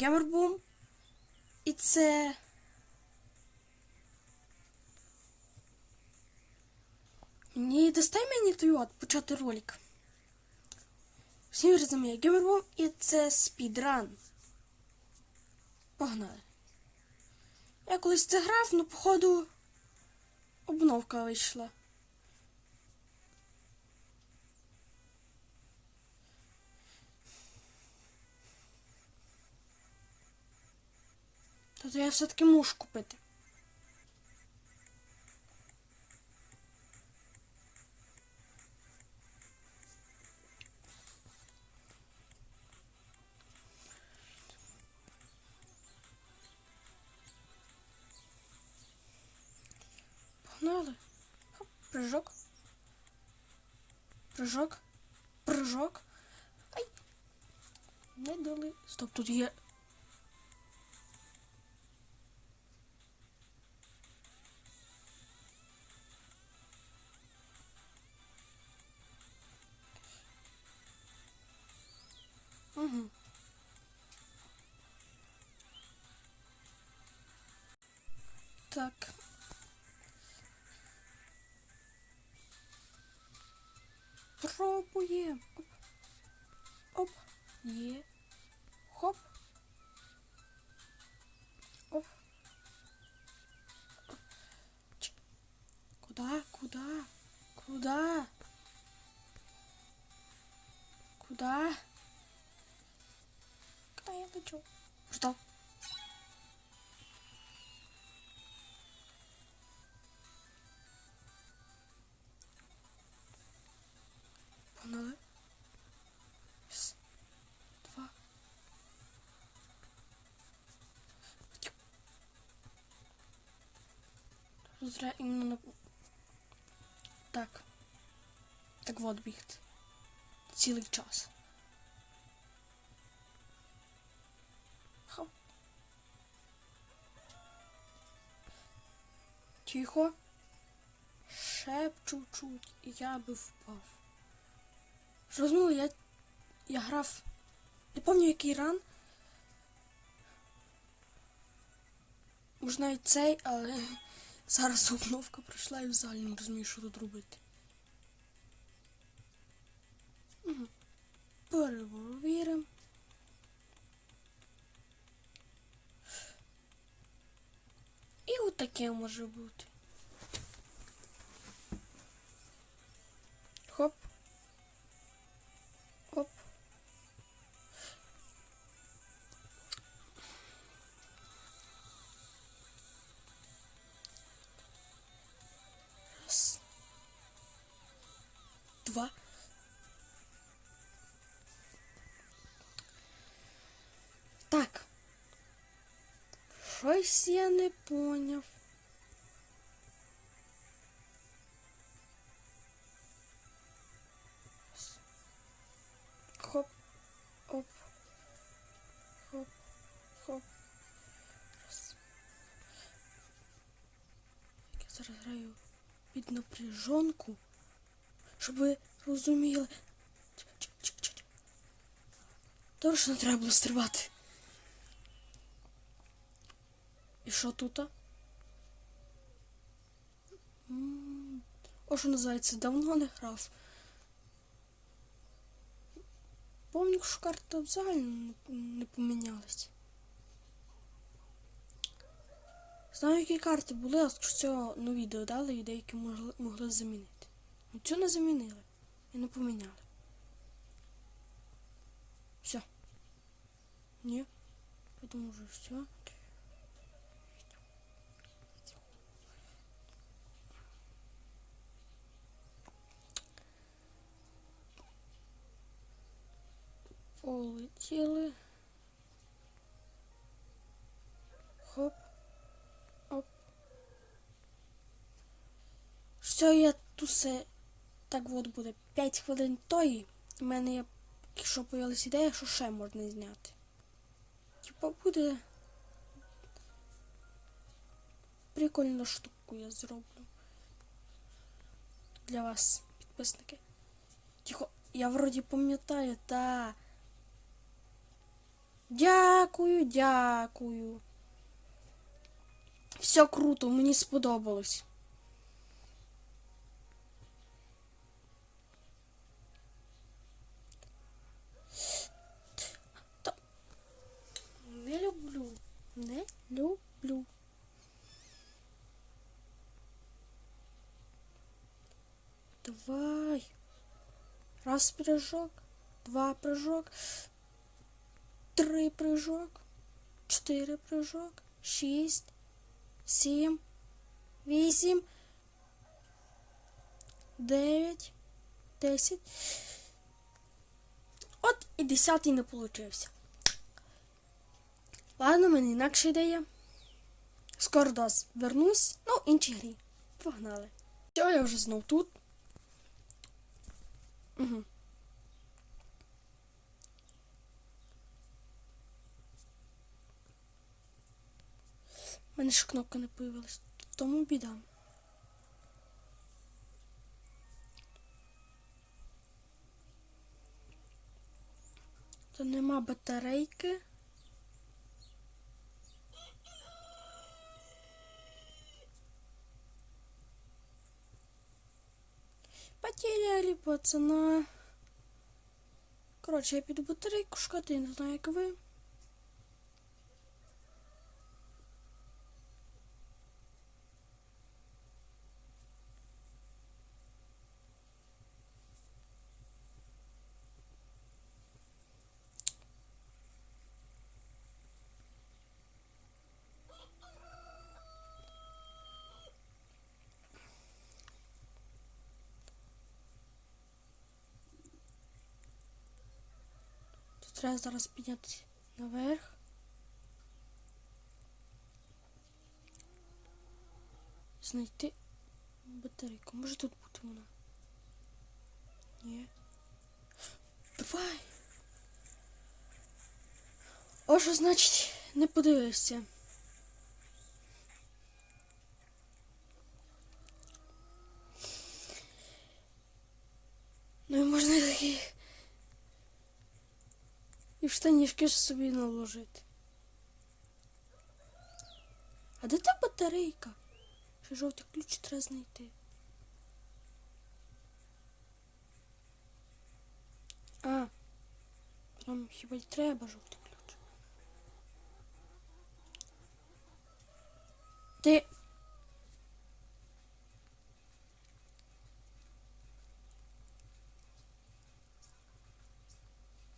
Геймербум. І це. Мені достай мені той от почати ролик. Всім розуміє, Геймербум і це спідран. Погнали. Я колись це грав, ну походу обновка вийшла. Тобто я все-таки мушу купити. Погнали. Хоп, прыжок. Прыжок. Прыжок. Ай. Не дали. Стоп, тут є. Пробуємо. Оп. Є. Хоп. Оп. Ч. Куда? Куда? Куда? Куда? Куда я лечу? Что? Погнали. Раз, два. Тут треба іменно на... Так. Так вот бігти. Цілий час. Хоп. Тихо. Ще б чуть-чуть, і я би впав. Розуміли, я, я грав. Не пам'ятаю, який ран. Може навіть цей, але зараз обновка пройшла і взагалі не розумію, що тут робити. Перевіримо. І от таке може бути. Щось я не поняв. Хоп, оп, хоп, хоп. Я зараз граю під напряжонку, щоб ви розуміли. Чик-чик-чик-чик. Точно треба було стрибати. І що тут? О, що називається, давно не грав. Помню, що карта взагалі не, помінялась. Знаю, які карти були, а що цього ну, відео дали і деякі могли, могли замінити. Ну цю не замінили і не поміняли. Все. Ні. Думаю, вже все. Полетіли. Хоп. Оп. Все, я тут все так от буде 5 хвилин тої. У мене є, якщо появилась ідея, що ще можна зняти. Типа буде прикольну штуку я зроблю. Для вас, підписники. Тихо, я вроді пам'ятаю, та. Дякую, дякую. Все круто, мені сподобалось. Не люблю. Не люблю. Давай. Раз прыжок, два прыжок, три прыжок, чотири прыжок, шість, сім, вісім, дев'ять, десять. От і десятий не получився. Ладно, в мене інакша ідея. Скоро до вернусь, ну, в іншій грі. Погнали. Все, я вже знов тут. Угу. У мене ж кнопка не появилась. Тому біда. То нема батарейки. Потеряли пацана. Коротше, я піду батарейку шукати, не знаю, як ви. Треба зараз піднятися наверх. Знайти батарейку. Може тут бути вона? Ні. Давай. О, що значить, не подивився. Ну і можна такий. І в штанішки собі наложити. А де та батарейка? Ще жовтий ключ треба знайти. А, нам хіба й треба жовтий ключ. Ти.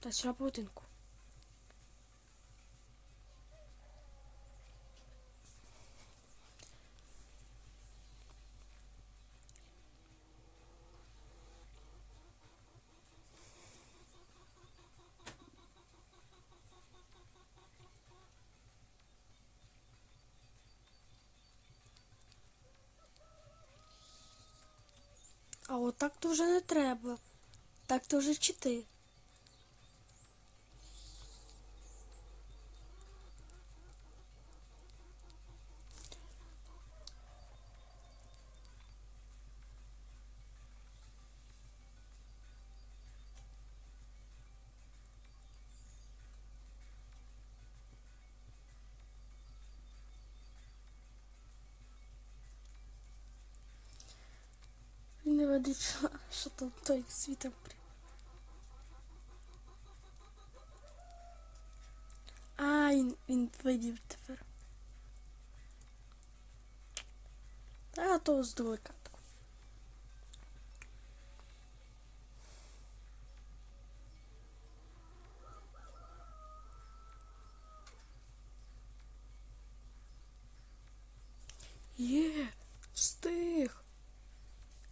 Та сюди будинку. А от так то вже не треба. Так то вже чити. Він що, там той світом при. А, він, він видів тепер. А то здалека.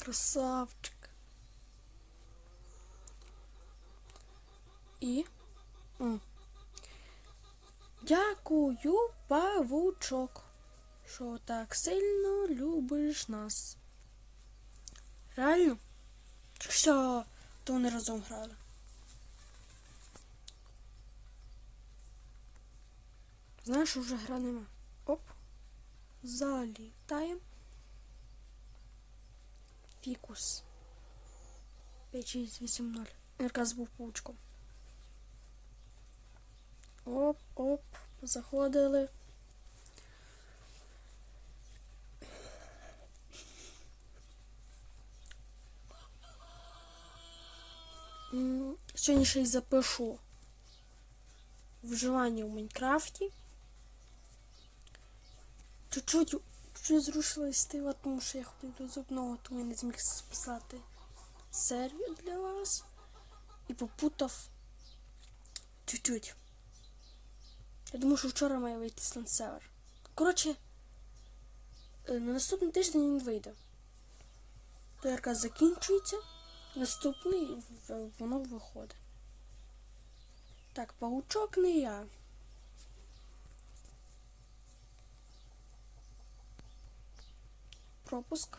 Красавчик. І. М. Дякую, павучок, що так сильно любиш нас. Реально? Що, то вони разом грали. Знаєш, уже гра нема. Оп. Залітаємо. Фікус. 5680. Якраз був паучком. Оп, оп, заходили. Сьогодні ще й запишу вживання в Майнкрафті. Чуть-чуть чуть зрушилась стила, тому що я ходив до зубного, тому я не зміг списати серію для вас. І попутав чуть-чуть. Я думаю, що вчора має вийти Слансевер. Коротше, е, на наступний тиждень він вийде. ТРК закінчується. Наступний воно виходить. Так, паучок не я. Пропуск.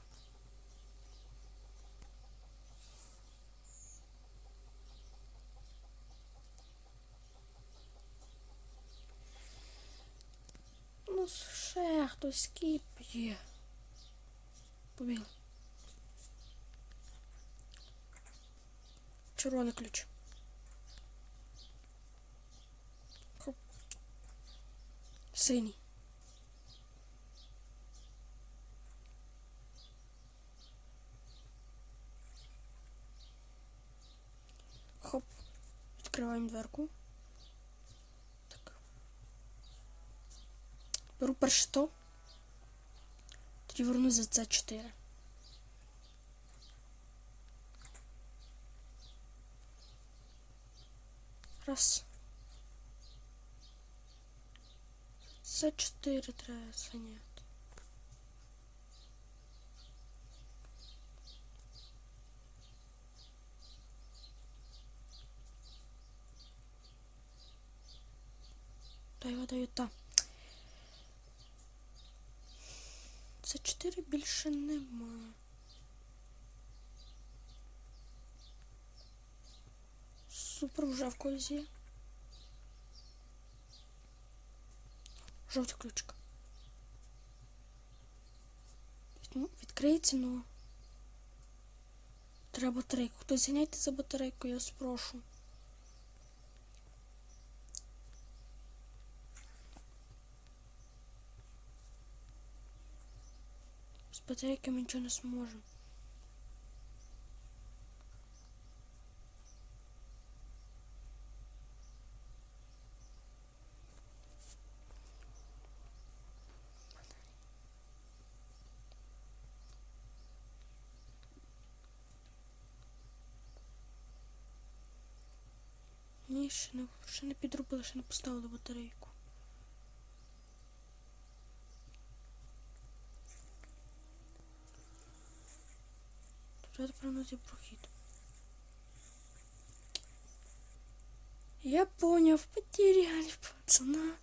Ну, ще хтось. Побігли. Червоний ключ. Хоп. Синій. Відкриваємо дверку. Так. Беру перше то. Тоді вернусь за це 4. Раз. Це 4 треба зганяти. Даю, Даю, та. Це 4 більше нема. Супер вже в когось є. Жовтий ключик. Ну, Відкриється, ну. Треба батарейку. Хтось зганяйте за батарейку, я спрошу. З батарейками нічого не зможемо. Ні, ще не, ще не підробили, ще не поставили батарейку. Треба провернути прохід. Я поняв, потеряли пацана.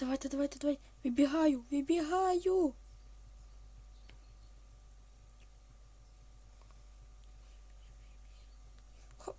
Давайте, давайте, давай. Вибігаю, вибігаю. Хоп.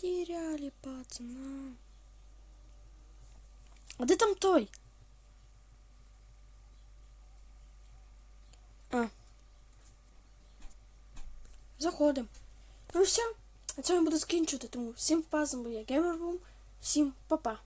Потеряли пацана. А де там той? А. Заходимо. Ну все. На цьому буду скінчувати. тому всім пазом, я геймербум. Всім па-па!